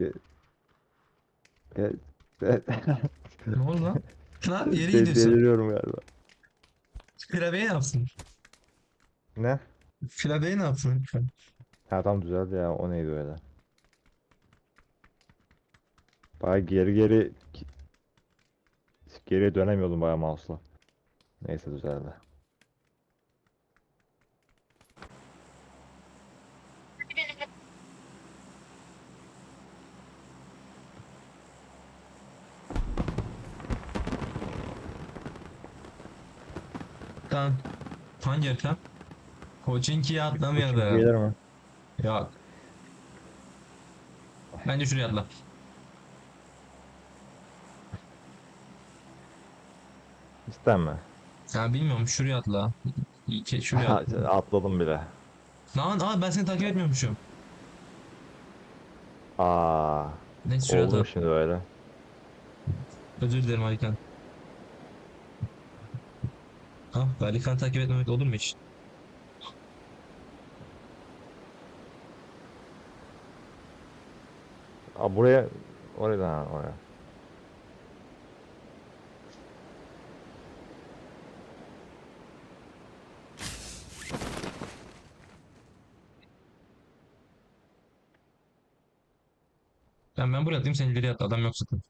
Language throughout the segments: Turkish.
Evet. Evet. Ne oldu lan? Lan yere De- gidiyorsun. Deliriyorum galiba. Klavye ne yapsın? Ne? Klavye ne yapsın lütfen? Ha tam düzeldi ya. O neydi öyle? Baya geri geri geriye dönemiyordum baya mouse'la. Neyse düzeldi. Hangi harita? Pochinki'ye Şimdi atlamayalım. gelir mi? Yok. Bence şuraya atla. İstenme. Ya bilmiyorum şuraya atla. İki, şuraya atla. Atladım bile. Lan aa ben seni takip etmiyormuşum. Aa, Neyse şuraya atla. şimdi öyle? Özür dilerim Alikan. Ah Alikan takip etmemek olur mu hiç? Aa, buraya, oraya, ha, oraya. Ben ben buraya atlayayım sen ileriye atla adam yok zaten.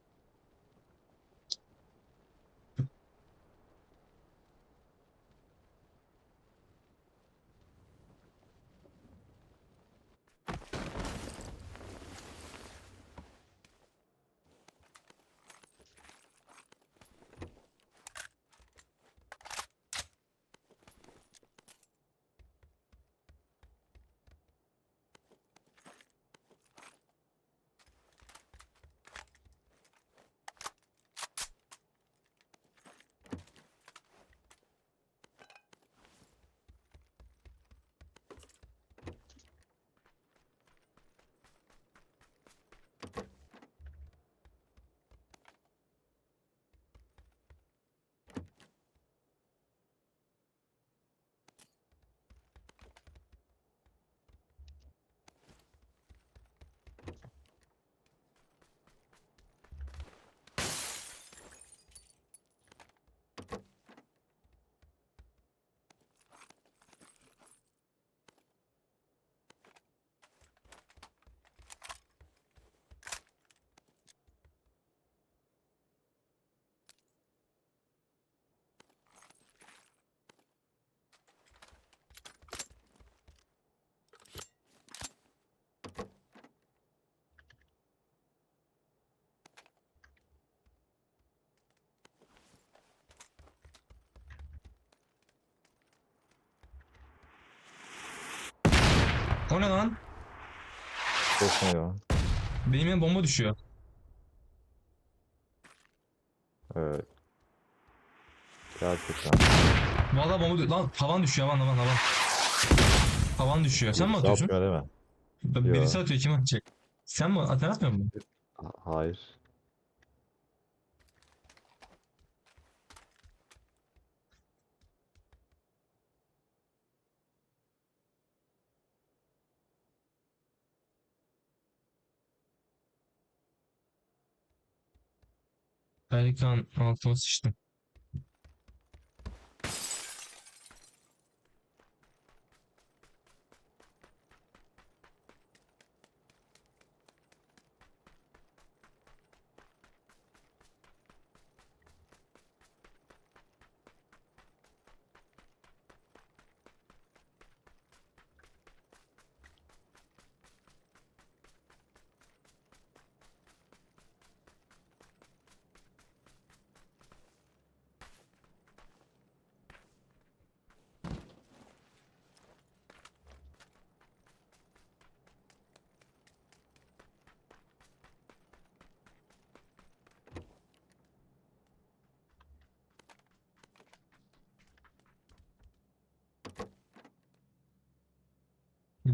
O ne lan? Ses neydi o? Benim yanıma bomba düşüyor. Evet. Gerçekten. Vallahi bomba düşüyor. Lan tavan düşüyor havan havan havan. Tavan düşüyor. Sen mi atıyorsun? atmıyor değil mi? Yo. Birisi atıyor kim atacak? Sen mi? Sen atmıyor musun? Ha- Hayır. Alikan altıma sıçtım.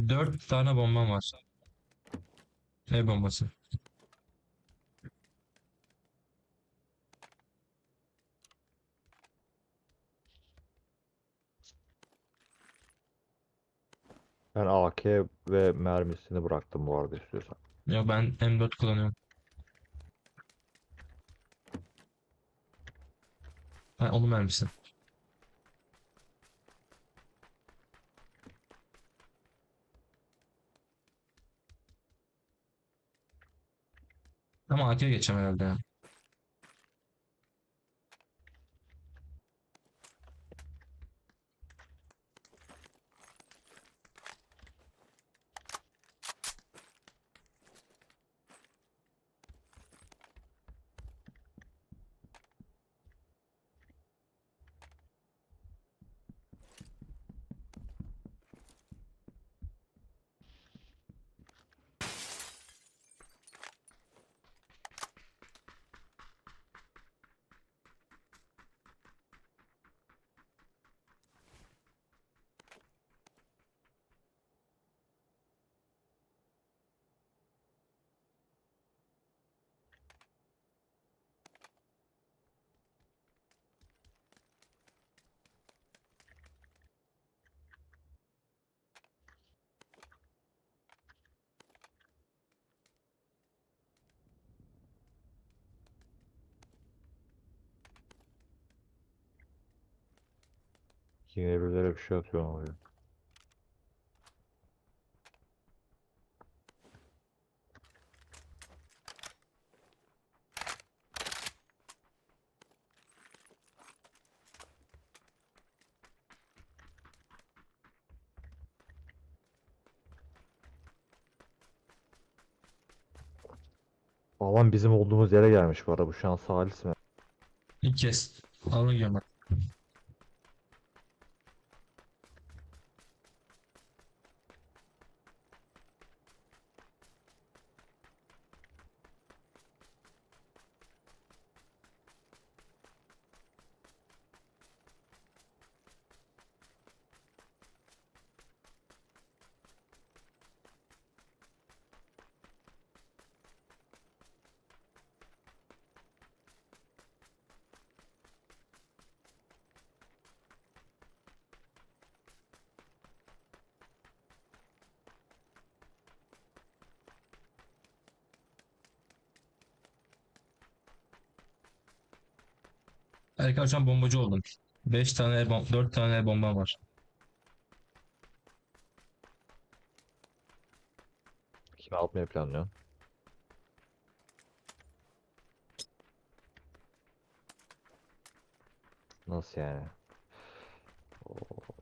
Dört tane bombam var. Ne bombası? Ben AK ve mermisini bıraktım bu arada istiyorsan. Ya ben M4 kullanıyorum. Ha onun mermisi. Ama AK'ye geçeceğim herhalde. Yine birileri bir şey atıyor oraya. Alan bizim olduğumuz yere gelmiş bu arada. Bu şans halis mi? İlk kez. Alın gidiyorum ben. Erkan şu an bombacı oldum. 5 tane el bom 4 tane el bombam var. Kimi atmayı planlıyorsun? Nasıl yani? Oo.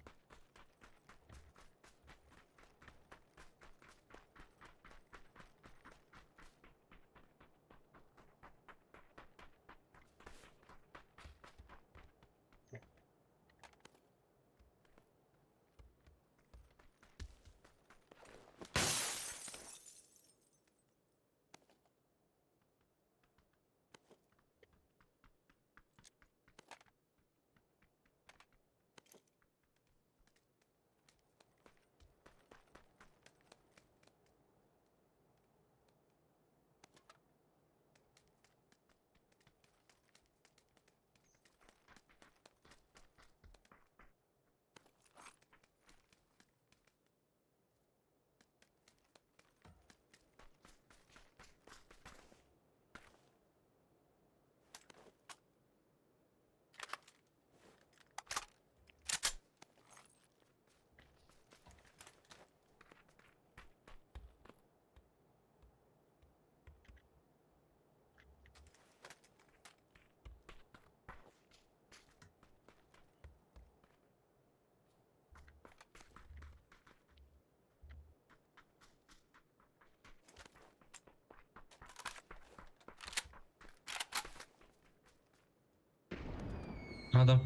Adam.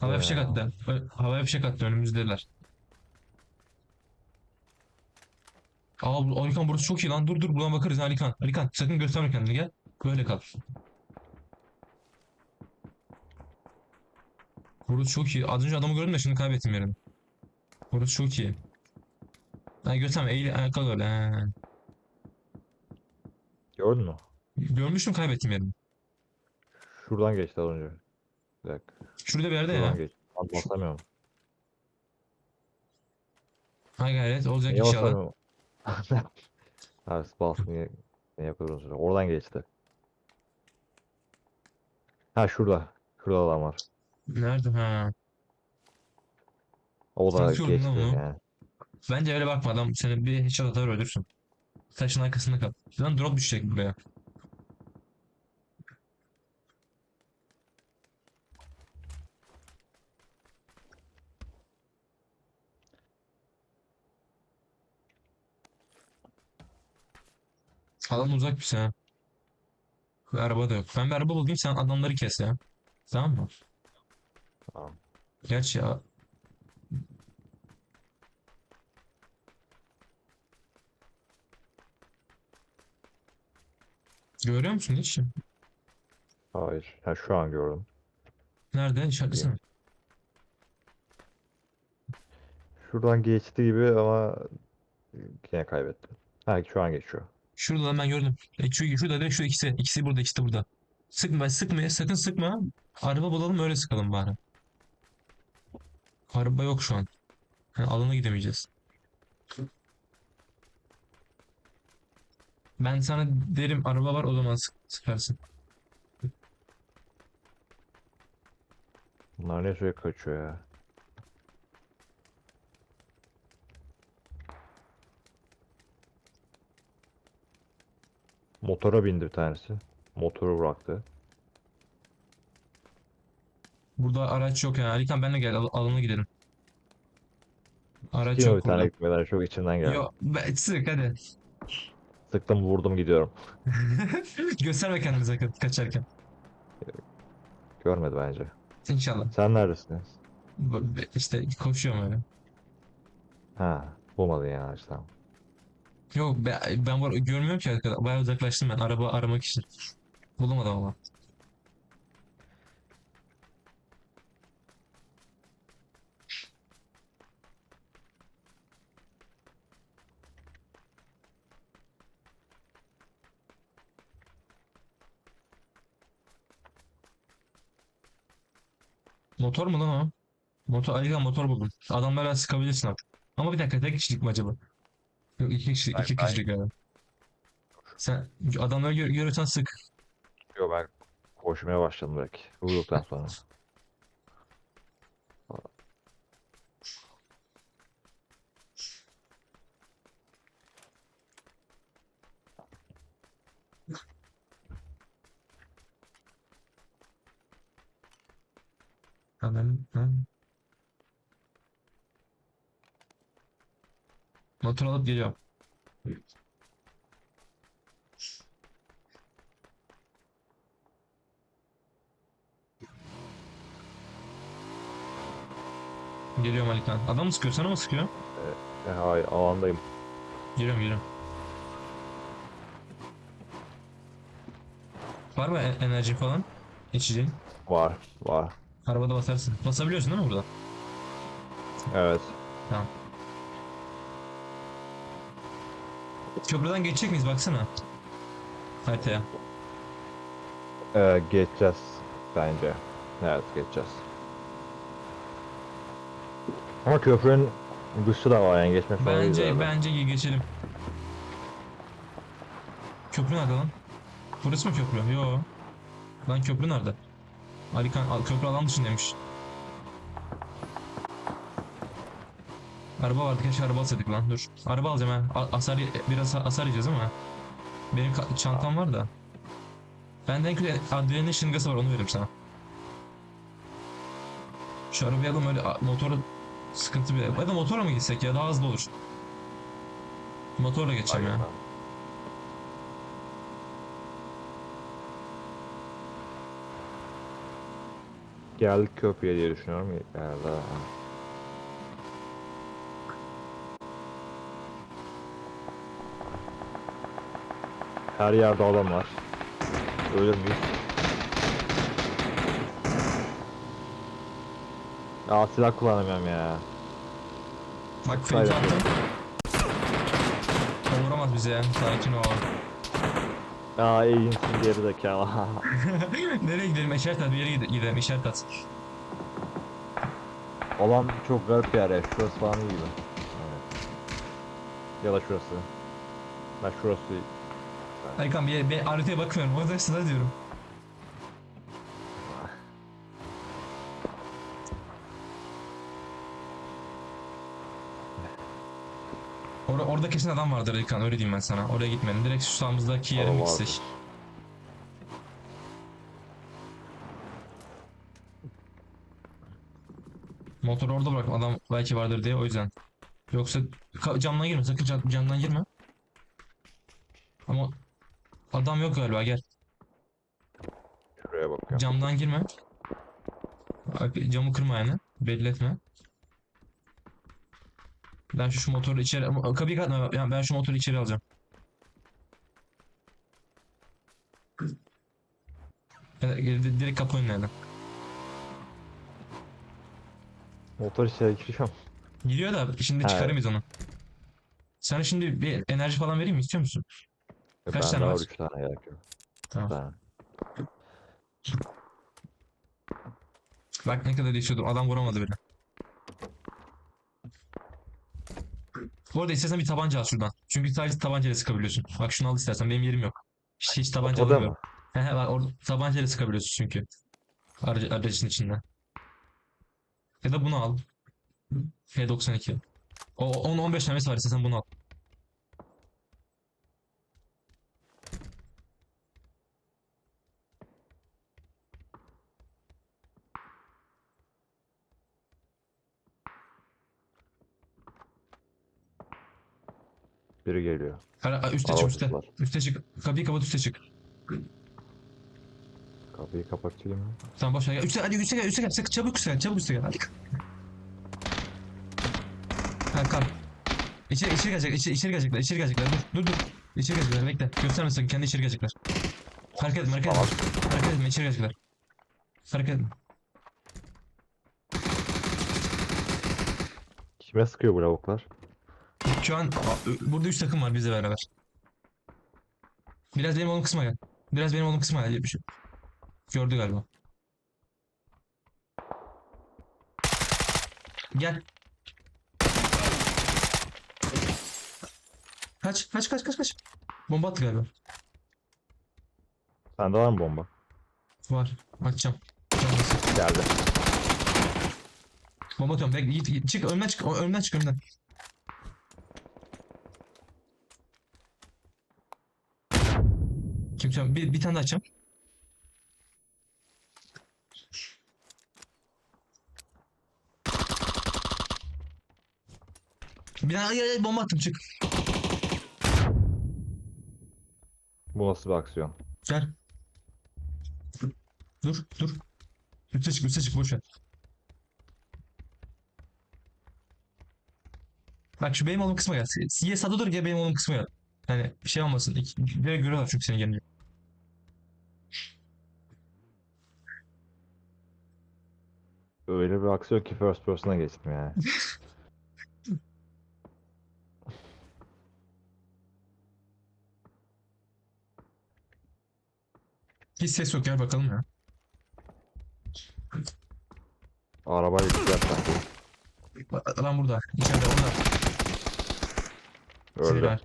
Havaya fişek Ya. attı. Ö- Havaya fişek attı önümüzdeler. Aa bu- Alikan burası çok iyi lan. Dur dur buradan bakarız Alikan. Alikan sakın gösterme kendini gel. Böyle kal. Burası çok iyi. Az önce adamı gördüm de şimdi kaybettim yerini. Burası çok iyi. Ha gösterme eğil ha, kal öyle. Ha. Gördün mü? Görmüştüm kaybettim yerini. Şuradan geçti az önce. Bir dakika. Şurada bir yerde ya. geç. Ben basamıyorum. Ha gayret olacak Niye inşallah. basamıyorum? Ha bas niye, ne yapıyoruz? Oradan geçti. Ha şurada. Şurada adam var. Nerede? Ha. O da geçti onu. yani. Bence öyle bakma adam seni bir headshot atar ölürsün. Taşın arkasında kal. Lan drop düşecek buraya. Alan uzak bir. Ve araba da yok. Ben bir araba bulayım sen adamları kes ya. Tamam mı? Tamam. Gerçi ya. Görüyor musun hiç? Hayır. Ha şu an gördüm. Nerede? İşaretlesene. Şuradan geçti gibi ama yine kaybettim. Ha şu an geçiyor. Şurada lan ben gördüm. E, şu, şurada direkt şu ikisi. İkisi burada, ikisi burada. Sıkma, sıkma, sakın sıkma. Araba bulalım öyle sıkalım bari. Araba yok şu an. Yani alana gidemeyeceğiz. Ben sana derim araba var o zaman sık, sıkarsın. Bunlar ne sürekli kaçıyor ya. Motora bindi bir tanesi. Motoru bıraktı. Burada araç yok yani. Alikan benimle gel al- alana gidelim. Araç Yine bir yok tane burada. gitmeden çok içimden geldi. Yok, be- sık hadi. Sıktım vurdum gidiyorum. Gösterme kendini sakın kaçarken. Görmedi bence. İnşallah. Sen neredesiniz? Bu- İşte koşuyorum öyle. Ha, bulmadın yani işte tamam. Yok be- ben var görmüyorum ki arkada. Bayağı uzaklaştım ben araba aramak için. Bulamadım ama. Motor mu lan o? Motor, Alikan motor buldum. Adamlara sıkabilirsin abi. Ama bir dakika tek kişilik mi acaba? Yok iki kişilik, Hayır, iki hayır. kişilik galiba. Sen adamları gör, görürsen sık. Yo ben koşmaya başladım direkt. Vurduktan sonra. Hemen, hemen. Motor alıp geliyorum. Geliyorum Alikan. Adam mı sıkıyor? Sana mı sıkıyor? E, hayır alandayım. Geliyorum geliyorum. Var mı e- enerji falan? İçeceğin. Var, var. Arabada basarsın. Basabiliyorsun değil mi burada? Evet. Tamam. Köprüden geçecek miyiz baksana. Haritaya. Ee, geçeceğiz bence. Evet geçeceğiz. Ama köprünün dışı da var yani geçmek değiliz Bence herhalde. bence geçelim. Köprü nerede lan? Burası mı köprü? Yo. Lan köprü nerede? Alikan al, köprü alan dışındaymış. Araba vardı keşke araba alsaydık lan dur. Araba alacağım ha. Asar, biraz asar yiyeceğiz ama. Benim çantam var da. Bende en kötü adrenalin şırıngası var onu veririm sana. Şu arabayı alalım öyle a- motoru sıkıntı bir. Ya da motorla mı gitsek ya daha hızlı olur. Motorla geçeceğim ya. Aynen. Geldik köprüye diye düşünüyorum. Herhalde. Her yerde adam var. Ölür müyüz? Ya silah kullanamıyorum ya. Bak fake attım. O vuramaz bize ya. Sakin ol. Aa eğimsin geri zekalı. Nereye gidelim? İşaret at bir yere gide- gidelim. İşaret at. Olan çok garip bir yer ya. Şurası falan iyi gibi. Evet. Ya da şurası. Ben şurası. Erkan bir, bir haritaya bakmıyorum. O da size diyorum. Or orada kesin adam vardır Erkan öyle diyeyim ben sana. Oraya gitmedim. Direkt şu sağımızdaki yere mi gitsek? Motoru orada bırak adam belki vardır diye o yüzden. Yoksa camdan girme sakın cam- camdan girme. Ama adam yok galiba gel. Şuraya bakıyorum. Camdan girme. Camı kırma yani. Belli etme. Ben şu, şu motoru içeri... Kapıyı kapatma. Yani ben şu motoru içeri alacağım. Direkt kapı önüne. Motor içeri giriyor. Giriyor da şimdi çıkaramayız onu. Sana şimdi bir enerji falan vereyim mi? İstiyor musun? Kaç ben tane var? 3 tane gerekiyor. Tamam. Tane. Bak ne kadar değişiyordum. Adam vuramadı beni. Bu arada istersen bir tabanca al şuradan. Çünkü sadece tabancayla sıkabiliyorsun. Bak şunu al istersen. Benim yerim yok. Hiç, hiç tabanca alamıyorum. mı? He bak orada tabancayla sıkabiliyorsun çünkü. Aracı, aracın içinde. Ya da bunu al. H92. O 10-15 tanesi var istersen bunu al. Biri geliyor. Ara- Üste çık üste. Üste çık. Kapıyı kapat üste çık. Kapıyı kapatayım. Tamam boş ver. Gel. Üste hadi üste gel üste gel. Sık çabuk üste gel. Çabuk üste gel. Hadi. Ha kalk. İçeri, içeri gelecekler. İçeri, içeri gelecekler. İçeri gelecekler. Dur dur dur. İçeri gelecekler. Bekle. Gösterme sakın. Kendi içeri gelecekler. Hareket etme hareket etme. Tamam. Hareket etme. içeri gelecekler. Hareket etme. Kime sıkıyor bu lavuklar? Şu an burada üç takım var bizle beraber. Biraz benim oğlum kısma gel. Biraz benim oğlum kısma gel. Bir şey. Gördü galiba. Gel. Kaç, kaç, kaç, kaç, kaç. Bomba attı galiba. Sende var mı bomba? Var. Nasıl? Geldi. Bomba atıyorum. Git, git. Çık, önümden çık, önümden çık, önümden. Kimse bir, bir tane daha açacağım. Bir tane ay, ay, bomba attım çık. Bu nasıl bir aksiyon? Gel. Dur dur. Üste çık üste çık boş ver. Bak şu benim olduğum kısma gel. Ya sağda dur ya benim olduğum kısma gel. Yani bir şey olmasın. İki, bir görüyorlar çünkü seni gelince. Öyle bir aksiyon ki first person'a geçtim yani. Hiç ses yok gel bakalım ya. Arabayla gittiler sanki. Adam burada. İçeride orada. Öldü. Helal.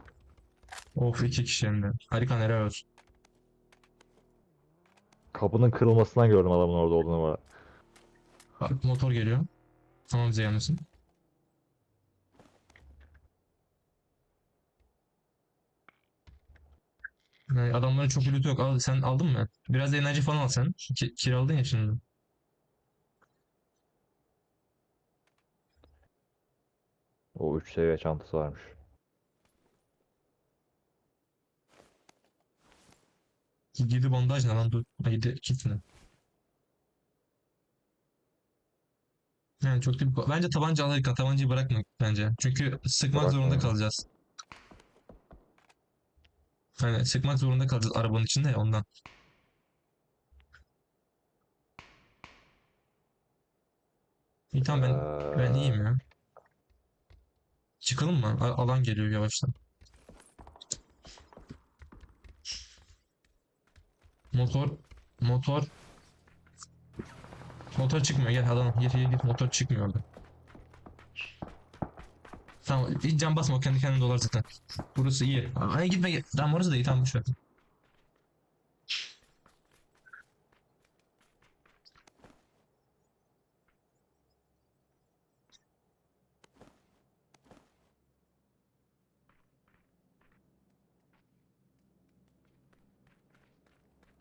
Of iki kişi hem de. Harika helal olsun. Kapının kırılmasından gördüm adamın orada olduğunu var. Bak, Motor geliyor. Tamam bize gelmesin. Yani adamların çok lütfu yok. Al, sen aldın mı? Biraz da enerji falan al sen. Ki, kiraladın ya şimdi. O 3 seviye çantası varmış. Gidi bandaj ne lan dur. Gidi kit ne? Yani çok değil. Bence tabanca al. Tabancayı bırakma bence. Çünkü sıkmak zorunda Bırakmayayım. kalacağız. Hani sıkmak zorunda kalacağız arabanın içinde ya ondan. İyi tamam ben ben iyiyim ya. Çıkalım mı? A- alan geliyor yavaştan. Motor motor motor çıkmıyor gel alan gir gir gir motor çıkmıyor orada. Tamam hiç can basma o kendi kendine dolar zaten. Burası iyi. Ay gitme git. Tamam orası da iyi tamam boşver.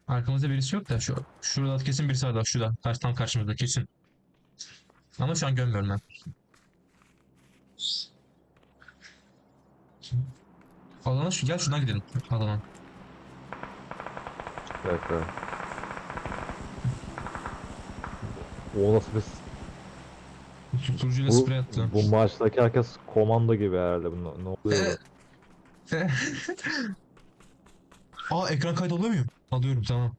Arkamızda birisi yok da şu şurada kesin birisi var da şurada karşı tam karşımızda kesin. Ama şu an görmüyorum ben. Alana şu gel şuradan gidelim alana. Evet evet. O nasıl bir... Tutucuyla Bu, sprey attı. bu maçtaki herkes komando gibi herhalde. Ne- ne oluyor? Ee, Aa ekran kaydı alıyor muyum? Alıyorum tamam.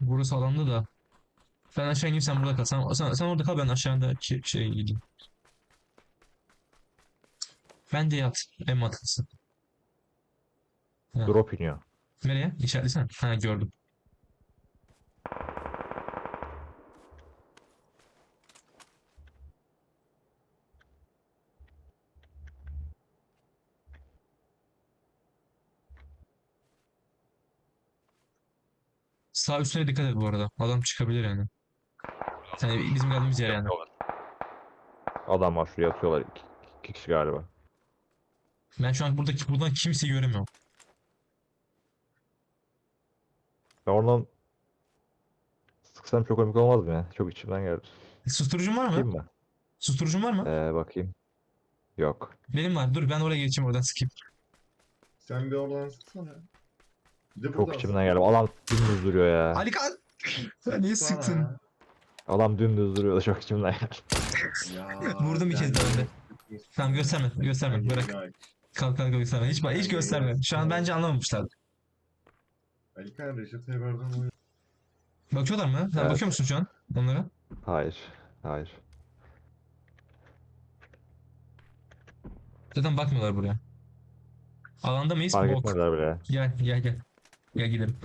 Burası alanda da. Ben aşağı ineyim sen burada kal. Sen, sen, sen orada kal ben aşağıdaki şeye gideyim. Ben de yat. En mantıklısı. Ha. Drop iniyor. Nereye? İşaretlesene. Ha gördüm. Sağ üstüne dikkat et bu arada. Adam çıkabilir yani. Yani bizim geldiğimiz yer yani. Adam var şuraya atıyorlar. İki, iki kişi galiba. Ben şu an buradaki buradan kimseyi göremiyorum. Ben oradan sıksam çok komik olmaz mı ya? Çok içimden geldi. Susturucun var Değil mı? mi? Susturucun var mı? Ee, bakayım. Yok. Benim var. Dur ben oraya geçeyim oradan sıkayım. Sen bir oradan sıksana. Bir de Çok buradan içimden geldi. Adam dümdüz duruyor ya. Ali kan! Sen niye sıktın? Adam dümdüz duruyor da çok içimden geldi. Ya, Vurdum bir kez daha önde. Tamam gösterme, gösterme. Bırak. Kalk kalk gösterme. Hiç, hiç gösterme. Şu an bence anlamamışlar. Ali Recep Tayyip Erdoğan oyun. Bakıyorlar mı? Sen Evet. bakıyor musun şu an onlara? Hayır. Hayır. Zaten bakmıyorlar buraya. Alanda mıyız? Fark Bok. etmediler bile. Gel gel gel. Gel gidelim.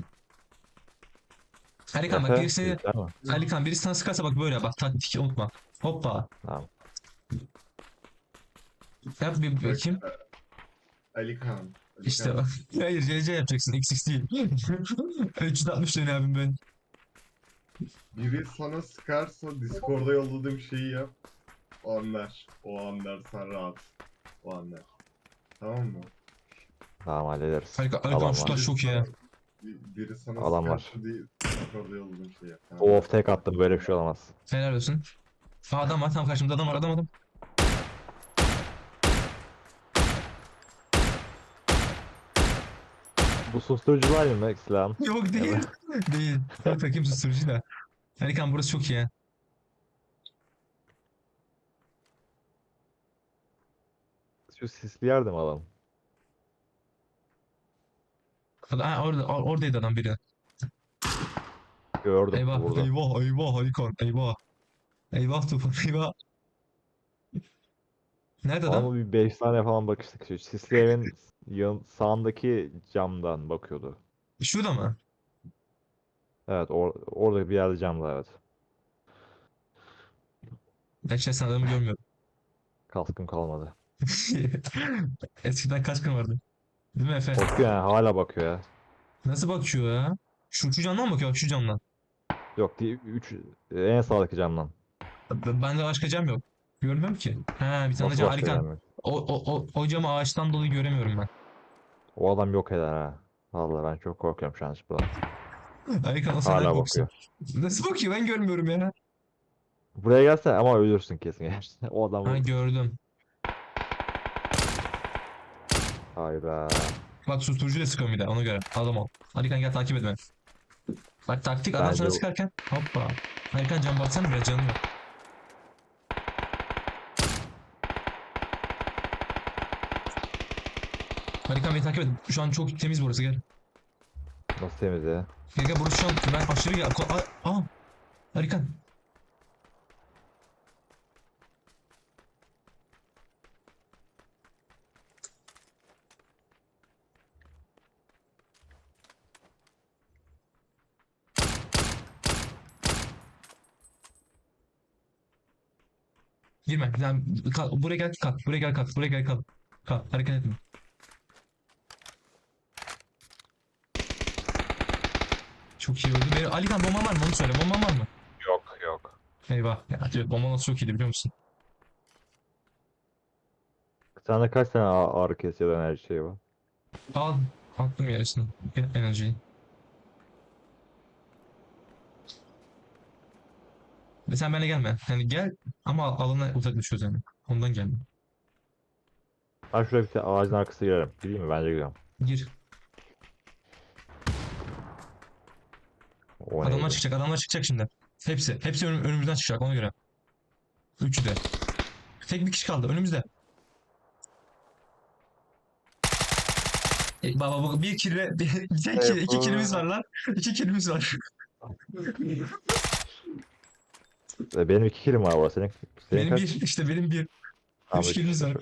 Alikan bak Efe, birisi, yükler mi? Alikan birisi sana sıkarsa bak böyle bak taktik unutma. Hoppa. Tamam. Yap bir bakayım. Ali Kan. Ali İşte bak. Hayır CC yapacaksın XX değil. 360 dönüyor abim ben. Biri sana sıkarsa Discord'a yolladığım şeyi yap. O anlar. O anlar sen rahat. O anlar. Tamam mı? Tamam hallederiz. Adam Alikan var. şu taş çok iyi ya. Bir- Biri sana Adam var. diye Discord'a yolladığım şeyi yap. Tamam. O off tek attım böyle bir şey olamaz. Helal olsun. Aa, adam var tam karşımda adam var adam adam. Bu susturucular mı Max silahım? Yok değil. değil. Bakayım susturucu da. Alikan burası çok iyi ya. Şu sisli yerde mi alalım? Ha, orada, or- oradaydı adam biri. Gördüm Eyvah, burada. eyvah, eyvah Alikan, eyvah. Eyvah Tufan, eyvah. Nerede adam? Ama bir 5 saniye falan bakıştık. Sisli evin yan, sağındaki camdan bakıyordu. Şurada mı? Evet or orada bir yerde camda evet. Ben şahsen adamı görmüyorum. Kaskım kalmadı. Eskiden kaç gün vardı? Değil mi Efe? Bakıyor yani hala bakıyor ya. Nasıl bakıyor ya? Şu, şu camdan mı bakıyor? Bak Şu camdan. Yok değil 3 en sağdaki camdan. Bende başka cam yok. Görmüyorum ki. Ha bir tane Nasıl cam. yok? O, o, o, o camı ağaçtan dolayı göremiyorum ben. O adam yok eder ha. Vallahi ben çok korkuyorum şu an. Alikan o senden Hala bakıyor. Nasıl bakıyor? Ben görmüyorum ya. Buraya gelse ama ölürsün kesin. O adam Ha gördüm. Hayda. Bak susturucuyla sıkıyorum bir de ona göre. Adam ol. Alikan gel takip et beni. Bak taktik adam Bence sana sıkarken hoppa. Alikan can baksana biraz canı yok. Alikan beni takip et. Şu an çok temiz burası gel. Nasıl temiz ya? Gel gel burası şu an ben aşırı gel. Ko- Aa, aa. Girme. Yani, kal, buraya gel kal. Buraya gel kal. Buraya gel kal. Kal. Hareket etme. Çok iyi oldu. Benim, Ali kan bomban var mı? Onu söyle. Bomban var mı? Yok yok. Eyvah. Ya, evet, bomba nasıl çok iyiydi biliyor musun? Sende kaç tane ağ- ağrı kesici enerji şeyi var? Al. Attım yarısını. Enerjiyi. Ve sen benimle gelme. Yani gel ama alana uzaklaşıyoruz yani. Ondan gelme. Ben şuraya bir tane ağacın arkasına girerim. Gireyim mi? Bence gidiyorum. Gir. O Adamlar neydi? çıkacak. Adamlar çıkacak şimdi. Hepsi. Hepsi önüm- önümüzden çıkacak ona göre. Üçü de. Tek bir kişi kaldı önümüzde. E, baba bu bir kille bir, tek kill, iki killimiz var lan. İki killimiz var. E, Benim iki kilim var orada. Senin, senin benim kaç? bir işte benim bir. Tamam, üç iki kilimiz var.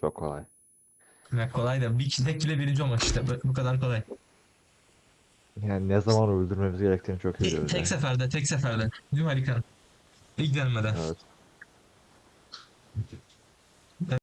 Çok kolay. Ya kolay da bir tek kille birinci olmak işte bu, bu kadar kolay. Yani ne zaman öldürmemiz gerektiğini çok iyi biliyoruz. tek yani. seferde tek seferde. Değil mi Harikan? İlk denmeden. Evet.